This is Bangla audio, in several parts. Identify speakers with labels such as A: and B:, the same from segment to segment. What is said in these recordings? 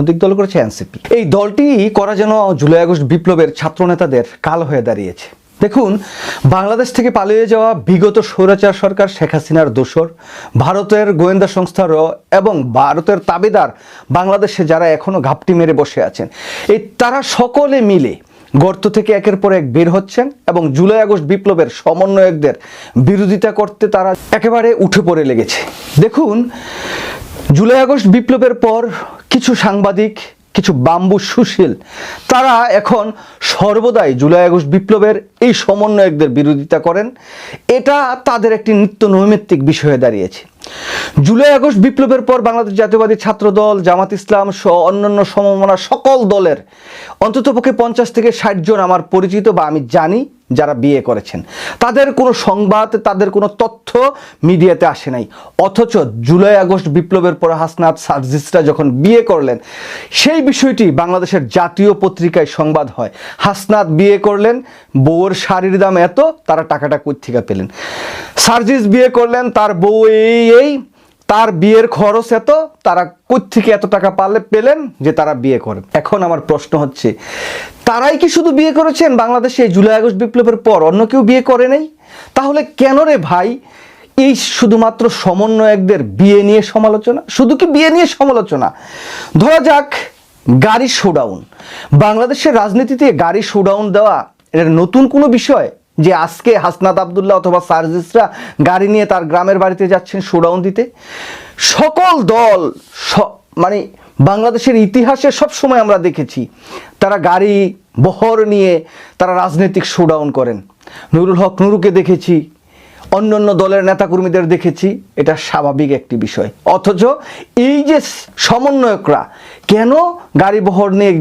A: রাজনৈতিক দল করেছে এনসিপি। এই দলটি করা যেন জুলাই আগস্ট বিপ্লবের ছাত্রনেতাদের কাল হয়ে দাঁড়িয়েছে। দেখুন, বাংলাদেশ থেকে পালিয়ে যাওয়া বিগত স্বৈরাচার সরকার শেখ হাসিনার দোসর, ভারতের গোয়েন্দা সংস্থার এবং ভারতের তাবেদার বাংলাদেশে যারা এখনও ঘাপটি মেরে বসে আছেন, এই তারা সকলে মিলে গর্ত থেকে একের পর এক বের হচ্ছেন এবং জুলাই আগস্ট বিপ্লবের সমন্বয়কদের বিরোধিতা করতে তারা একেবারে উঠে পড়ে লেগেছে। দেখুন, জুলাই আগস্ট বিপ্লবের পর কিছু সাংবাদিক, কিছু বাম্বু সুশীল, তারা এখন সর্বদাই জুলাই আগস্ট বিপ্লবের এই সমন্বয়কদের বিরোধিতা করেন। এটা তাদের একটি নিত্য নৈমিত্তিক বিষয়ে দাঁড়িয়েছে। জুলাই আগস্ট বিপ্লবের পর বাংলাদেশ জাতীয়বাদী ছাত্র দল জামাত ইসলাম সহ অন্যান্য সমমনা সকল দলের অন্ততপক্ষে পঞ্চাশ থেকে ষাট জন আমার পরিচিত বা আমি জানি যারা বিয়ে করেছেন। তাদের কোনো সংবাদ, তাদের কোনো তথ্য মিডিয়াতে আসে নাই। অথচ জুলাই, আগস্ট বিপ্লবের পর হাসনাত সার্জিসরা যখন বিয়ে করলেন, সেই বিষয়টি বাংলাদেশের জাতীয় পত্রিকায় সংবাদ হয়। হাসনাত বিয়ে করলেন, বউয়ের শাড়ির দাম এত, তারা টাকাটা কোথেকে পেলেন? সার্জিস বিয়ে করলেন, তার বউ এই এই তার বিয়ের খরচ এত, তারা কোত্থেকে এত টাকা পালে, পেলেন যে তারা বিয়ে করেন। এখন আমার প্রশ্ন হচ্ছে, তারাই কি শুধু বিয়ে করেছেন? বাংলাদেশে জুলাই আগস্ট বিপ্লবের পর অন্য কেউ বিয়ে করে নাই? তাহলে কেন রে ভাই, এই শুধুমাত্র সমন্বয়কদের বিয়ে নিয়ে সমালোচনা? শুধু কি বিয়ে নিয়ে সমালোচনা? ধরা যাক, গাড়ি শোডাউন বাংলাদেশের রাজনীতিতে গাড়ি শোডাউন দেওয়া এটা নতুন কোনো বিষয় যে আজকে হাসনাত আবদুল্লাহ অথবা সার্জিসরা গাড়ি নিয়ে তার গ্রামের বাড়িতে যাচ্ছেন শোডাউন দিতে, সকল দল মানে বাংলাদেশের ইতিহাসে সব সময় আমরা দেখেছি, তারা গাড়ি, বহর নিয়ে তারা রাজনৈতিক শোডাউন করেন। নুরুল হক নুরুকে দেখেছি অন্য অন্য দলের নেতাকর্মীদের দেখেছি, এটা স্বাভাবিক একটি বিষয়। অথচ এই যে সমন্বয়করা, কেন গাড়ি বহর নিয়ে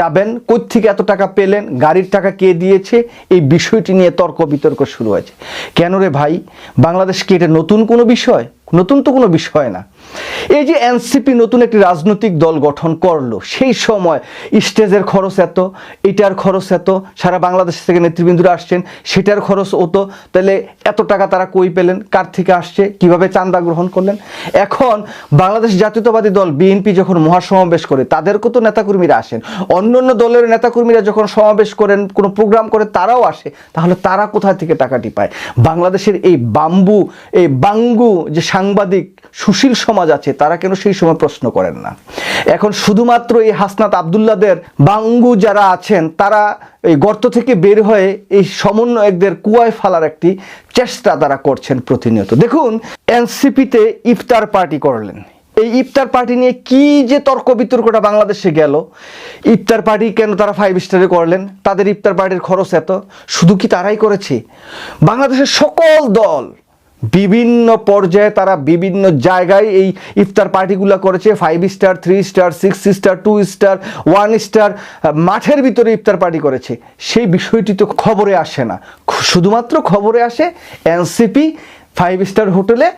A: যাবেন থেকে এত টাকা পেলেন, গাড়ির টাকা কে দিয়েছে, এই বিষয়টি নিয়ে তর্ক বিতর্ক শুরু হয়েছে। কেন রে ভাই, বাংলাদেশ কি এটা নতুন কোনো বিষয়? নতুন তো কোনো বিষয় না। এই যে এনসিপি নতুন একটি রাজনৈতিক দল গঠন করল, সেই সময় স্টেজের খরচ এত, এটার খরচ এত, সারা বাংলাদেশ থেকে নেতৃবৃন্দরা আসছেন, সেটার খরচ হতো তাহলে এত টাকা তারা কই পেলেন, কার থেকে আসছে, কীভাবে চাঁদা গ্রহণ করলেন? এখন বাংলাদেশ জাতীয়তাবাদী দল, বিএনপি যখন মহাসমাবেশ করে, তাদেরকেও তো নেতাকর্মীরা আসেন। অন্য অন্য দলের নেতাকর্মীরা যখন সমাবেশ করেন, কোনো প্রোগ্রাম করে, তারাও আসে, তাহলে তারা কোথা থেকে টাকাটি পায়? বাংলাদেশের এই বাম্বু, এই বাঙ্গু যে সাংবাদিক সুশীল সমাজ আছে, তারা কেন সেই সময় প্রশ্ন করেন না? এখন শুধুমাত্র এই হাসনাত আবদুল্লাদের বাঙ্গু যারা আছেন, তারা এই গর্ত থেকে বের হয়ে এই সমন্বয়কদের কুয়ায় ফালার একটি চেষ্টা তারা করছেন প্রতিনিয়ত। দেখুন, এনসিপিতে ইফতার পার্টি করলেন। এই ইফতার পার্টি নিয়ে কি যে তর্ক বিতর্কটা বাংলাদেশে গেল? ইফতার পার্টি কেন তারা ফাইভ স্টারে করলেন? তাদের ইফতার পার্টির খরচ এত? শুধু কি তারাই করেছে? বাংলাদেশের সকল দল বিভিন্ন পর্যায়ে তারা বিভিন্ন জায়গায় এই ইফতার পার্টিগুলো করেছে। Five star three star six star two star one star মাঠের ভিতরে ইফতার পার্টি করেছে। সেই বিষয়টি তো খবরে আসে না। শুধুমাত্র খবরে আসে এনসিপি ফাইভ স্টার হোটেলে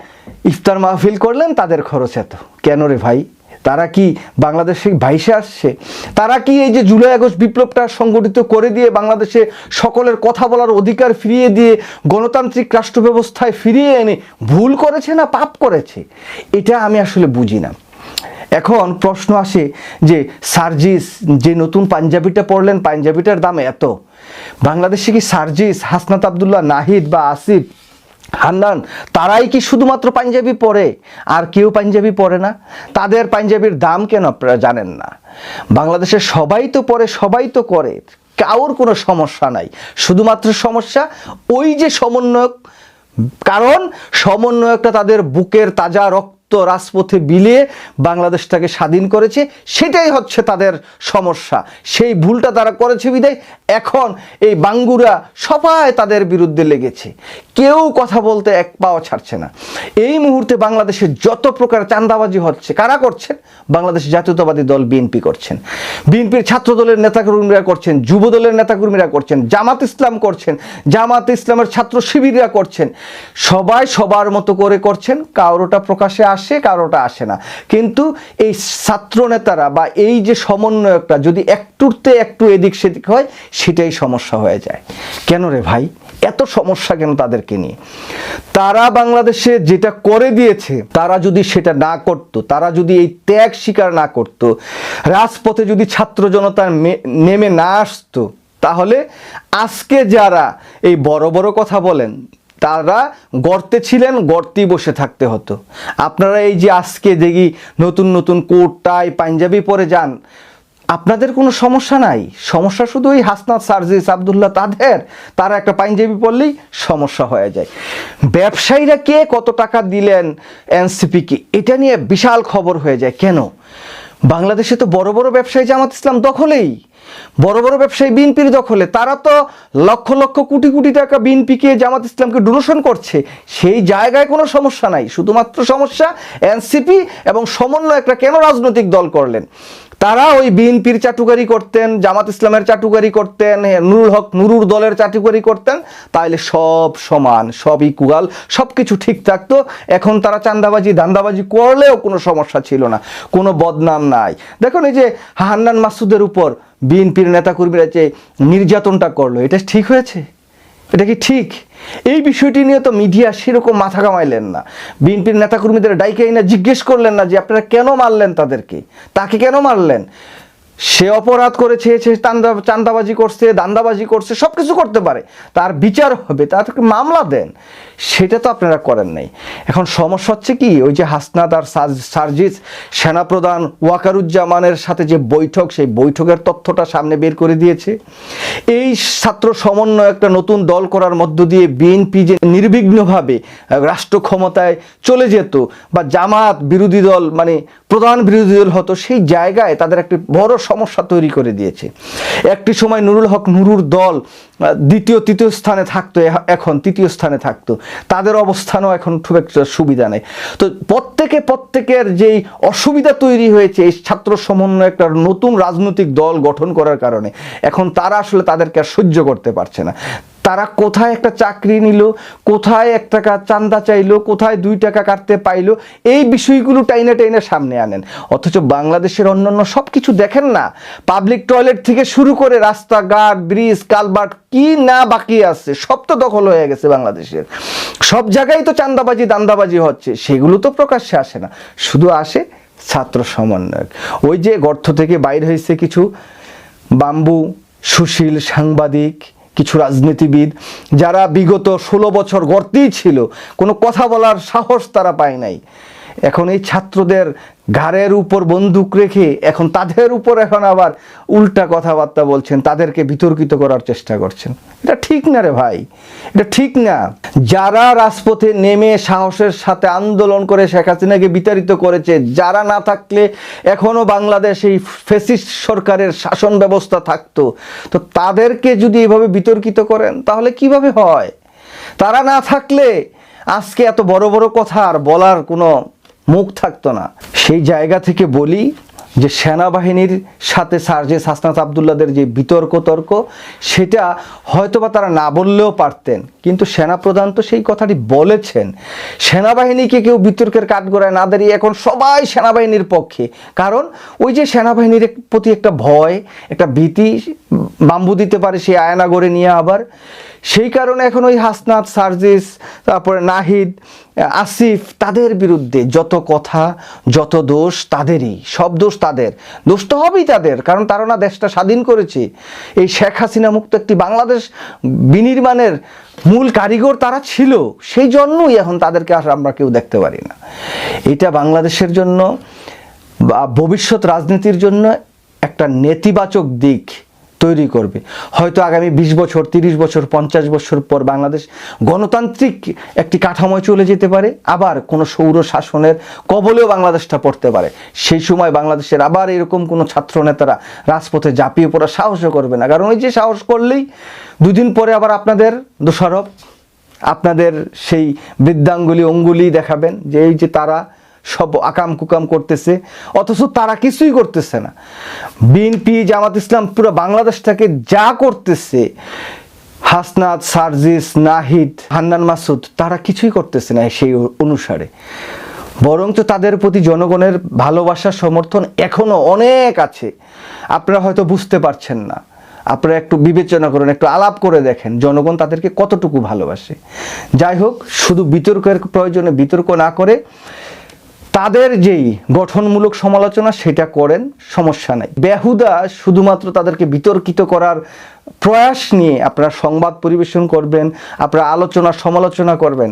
A: ইফতার মাহফিল করলেন, তাদের খরচ এত। কেন রে ভাই? তারা কি বাংলাদেশে ভাইসে আসছে? তারা কি এই যে জুলাই আগস্ট বিপ্লবটা সংগঠিত করে দিয়ে বাংলাদেশে সকলের কথা বলার অধিকার ফিরিয়ে দিয়ে গণতান্ত্রিক রাষ্ট্র ব্যবস্থায় ফিরিয়ে এনে ভুল করেছে না পাপ করেছে? এটা আমি আসলে বুঝি না। এখন প্রশ্ন আসে যে, সার্জিস যে নতুন পাঞ্জাবিটা পড়লেন পাঞ্জাবিটার দাম এত? বাংলাদেশে কি সার্জিস, হাসনাত আবদুল্লাহ, নাহিদ বা আসিফ হান্নান তারাই কি শুধুমাত্র পাঞ্জাবি পরে? আর কেউ পাঞ্জাবি পরে না? তাদের পাঞ্জাবির দাম কেন আপনারা জানেন না? বাংলাদেশে সবাই তো পরে, সবাই তো করে। কারোর কোনো সমস্যা নাই। শুধুমাত্র সমস্যা ওই যে সমন্বয়ক। কারণ সমন্বয়কটা তাদের বুকের তাজা রক্ত রাজপথে বিলিয়ে বাংলাদেশটাকে স্বাধীন করেছে, সেটাই হচ্ছে তাদের সমস্যা। সেই ভুলটা তারা করেছে বিদায়, এখন এই বাঙ্গুরা সবাই তাদের বিরুদ্ধে লেগেছে। কেউ কথা বলতে এক পাও ছাড়ছে না। এই মুহূর্তে বাংলাদেশে যত প্রকার চাঁদাবাজি হচ্ছে, কারা করছেন? বাংলাদেশ জাতীয়তাবাদী দল বিএনপি করছেন। বিএনপির ছাত্র দলের নেতাকর্মীরা করছেন যুব দলের নেতাকর্মীরা করছেন, জামাত ইসলাম করছেন, জামাত ইসলামের ছাত্র শিবিররা করছেন। সবাই সবার মতো করে করছেন, কারোটা প্রকাশে আসে, কারোটা আসে না। কিন্তু এই ছাত্র নেতারা বা এই যে সমন্বয়কটা যদি একটুতে একটু এদিক সেদিক হয়, সেটাই সমস্যা হয়ে যায়। কেন রে ভাই? এত সমস্যা কেন তাদেরকে নিয়ে? তারা বাংলাদেশে যেটা করে দিয়েছে, তারা যদি সেটা না করত, তারা যদি এই ত্যাগ স্বীকার না করত, রাজপথে যদি ছাত্র জনতা মে- নেমে না আসতো, তাহলে আজকে যারা এই বড় বড় কথা বলেন তারা গর্তে ছিলেন, গর্তেই বসে থাকতে হতো। আপনারা এই যে আজকে দেখি নতুন নতুন কোট, টাই, পাঞ্জাবি পরে যান, আপনাদের কোনো সমস্যা নাই? সমস্যা শুধু ওই হাসনাত সার্জিস আবদুল্লাহ তাদের, তারা একটা পাঞ্জাবি পরলেই সমস্যা হয়ে যায়। ব্যবসায়ীরা কে কত টাকা দিলেন এনসিপিকে? এটা নিয়ে বিশাল খবর হয়ে যায়। কেন? বাংলাদেশে তো বড় বড় ব্যবসায়ী জামাত ইসলাম দখলেই। বড় বড় ব্যবসায়ী বিএনপির দখলে। তারা তো লক্ষ লক্ষ কোটি কোটি টাকা বিএনপিকে, জামাত ইসলামকে ডোনেশন করছে। সেই জায়গায় কোনো সমস্যা নাই। শুধুমাত্র সমস্যা এনসিপি এবং সমন্বয় একটা কেন রাজনৈতিক দল করলেন? তারা ওই বিএনপির চাটুকারি করতেন, জামাত ইসলামের চাটুকারি করতেন নুরুল হক, নুরুর দলের চাটুকারি করতেন তাহলে সব সমান, সব ইকুয়াল সব কিছু ঠিক থাকতো। এখন তারা চান্দাবাজি, ধান্দাবাজি করলেও কোনো সমস্যা ছিল না, কোনো বদনাম নাই। দেখুন এই যে হান্নান মাসুদের উপর বিএনপির নেতাকর্মীরা যে নির্যাতনটা করল, এটা ঠিক হয়েছে? এটা কি ঠিক? এই বিষয়টি নিয়ে তো মিডিয়া সেরকম মাথা কামাইলেন না। বিএনপির নেতাকর্মীদের ডাইকে না জিজ্ঞেস করলেন না যে আপনারা কেন মারলেন তাদেরকে? তাকে কেন মারলেন? সে অপরাধ করেছে, সে চান্দাবাজি করছে, দান্দাবাজি করছে সব কিছু করতে পারে। তার বিচার হবে তাদেরকে মামলা দেন। সেটা তো আপনারা করেন নাই। এখন সমস্যা হচ্ছে কি, ওই যে হাসনাত আর সার্জিস সেনাপ্রধান ওয়াকারুজ্জামানের সাথে যে বৈঠক, সেই বৈঠকের তথ্যটা সামনে বের করে দিয়েছে। এই ছাত্র সমন্বয় একটা নতুন দল করার মধ্য দিয়ে বিএনপি যে নির্বিঘ্নভাবে রাষ্ট্র ক্ষমতায় চলে যেত বা জামাত বিরোধী দল মানে প্রধান বিরোধী দল হতো সেই জায়গায় তাদের একটি বড় সমস্যা তৈরি করে দিয়েছে। একটি সময় নুরুল হক নুরুর দল দ্বিতীয়, তৃতীয় স্থানে থাকতো এখন তৃতীয় স্থানে থাকতো। তাদের অবস্থানও এখন খুব একটা সুবিধা নেই। তো প্রত্যেকে প্রত্যেকের যেই অসুবিধা তৈরি হয়েছে, এই ছাত্র সমন্বয় একটা নতুন রাজনৈতিক দল গঠন করার কারণে, এখন তারা আসলে তাদেরকে আর সহ্য করতে পারছে না। তারা কোথায় একটা চাকরি নিল, কোথায় এক টাকা চান্দা চাইলো, কোথায় দুই টাকা কাটতে পাইলো, এই বিষয়গুলো টাইনে টাইনে সামনে আনেন। অথচ বাংলাদেশের অন্যান্য সব কিছু দেখেন না। পাবলিক টয়লেট থেকে শুরু করে রাস্তাঘাট, ব্রিজ, কালভার্ট, কি না বাকি আছে, সব তো দখল হয়ে গেছে বাংলাদেশের। সব জায়গায় তো চান্দাবাজি, দান্দাবাজি হচ্ছে, সেগুলো তো প্রকাশ্যে আসে না। শুধু আসে ছাত্র সমন্বয়ক। ওই যে গর্ত থেকে বাইর হয়েছে কিছু বাম্বু, সুশীল সাংবাদিক কিছু রাজনীতিবিদ যারা বিগত ষোলো বছর গর্তেই ছিল, কোনো কথা বলার সাহস তারা পায় নাই। এখন এই ছাত্রদের ঘাড়ের উপর বন্দুক রেখে এখন তাদের উপর এখন আবার উল্টা কথাবার্তা বলছেন, তাদেরকে বিতর্কিত করার চেষ্টা করছেন। এটা ঠিক না রে ভাই, এটা ঠিক না। যারা রাজপথে নেমে সাহসের সাথে আন্দোলন করে শেখ হাসিনাকে বিতাড়িত করেছে, যারা না থাকলে এখনও বাংলাদেশ এই ফেসিস্ট সরকারের শাসন ব্যবস্থা থাকতো, তো তাদেরকে যদি এভাবে বিতর্কিত করেন, তাহলে কীভাবে হয়? তারা না থাকলে আজকে এত বড় বড় কথা আর বলার কোনো মুখ থাকতো না। সেই জায়গা থেকে বলি যে সেনাবাহিনীর সাথে সার্জেস হাসনাত আবদুল্লাদের যে বিতর্ক তর্ক সেটা হয়তোবা তারা না বললেও পারতেন। কিন্তু সেনাপ্রধান তো সেই কথাটি বলেছেন। সেনাবাহিনীকে কেউ বিতর্কের কাঠগড়ায় না দাঁড়িয়ে এখন সবাই সেনাবাহিনীর পক্ষে। কারণ ওই যে সেনাবাহিনীর প্রতি একটা ভয়, একটা ভীতি বাম্বু দিতে পারে সেই আয়না গড়ে নিয়ে আবার। সেই কারণে এখন ওই হাসনাত, সার্জিস, তারপরে নাহিদ, আসিফ তাদের বিরুদ্ধে যত কথা, যত দোষ তাদেরই, সব দোষ তাদের। দোষ তো হবেই তাদের, কারণ তারা না দেশটা স্বাধীন করেছে। এই শেখ হাসিনা মুক্ত একটি বাংলাদেশ বিনির্মাণের মূল কারিগর তারা ছিল, সেই জন্যই এখন তাদেরকে আর আমরা কেউ দেখতে পারি না। এটা বাংলাদেশের জন্য বা ভবিষ্যৎ রাজনীতির জন্য একটা নেতিবাচক দিক। তৈরি করবে। হয়তো আগামী বিশ বছর, তিরিশ বছর, পঞ্চাশ বছর পর বাংলাদেশ গণতান্ত্রিক একটি কাঠামোয় চলে যেতে পারে, আবার কোনো সৌর শাসনের কবলেও বাংলাদেশটা পড়তে পারে। সেই সময় বাংলাদেশের আবার এরকম কোনো ছাত্র নেতারা রাজপথে ঝাঁপিয়ে পড়া সাহসও করবে না। কারণ ওই যে সাহস করলেই দুদিন পরে আবার আপনাদের দোষারোপ, আপনাদের সেই বৃদ্ধাঙ্গুলি অঙ্গুলি দেখাবেন যে এই যে তারা সব আকাম কুকাম করতেছে, অথচ তারা কিছুই করতেছে না। বিএনপি, জামাত ইসলাম পুরো বাংলাদেশটাকে যা করতেছে, হাসনাত, সার্জিস, নাহিদ, হান্নান মাসুদ, তারা কিছুই করতেছে না সেই অনুসারে। বরঞ্চ তাদের প্রতি জনগণের ভালোবাসার সমর্থন এখনও অনেক আছে। আপনারা হয়তো বুঝতে পারছেন না। আপনারা একটু বিবেচনা করুন, একটু আলাপ করে দেখেন জনগণ তাদেরকে কতটুকু ভালোবাসে। যাই হোক, শুধু বিতর্কের প্রয়োজনে বিতর্ক না করে তাদের যেই গঠনমূলক সমালোচনা, সেটা করেন, সমস্যা নাই। বেহুদা শুধুমাত্র তাদেরকে বিতর্কিত করার প্রয়াস নিয়ে আপনারা সংবাদ পরিবেশন করবেন, আপনারা আলোচনা সমালোচনা করবেন।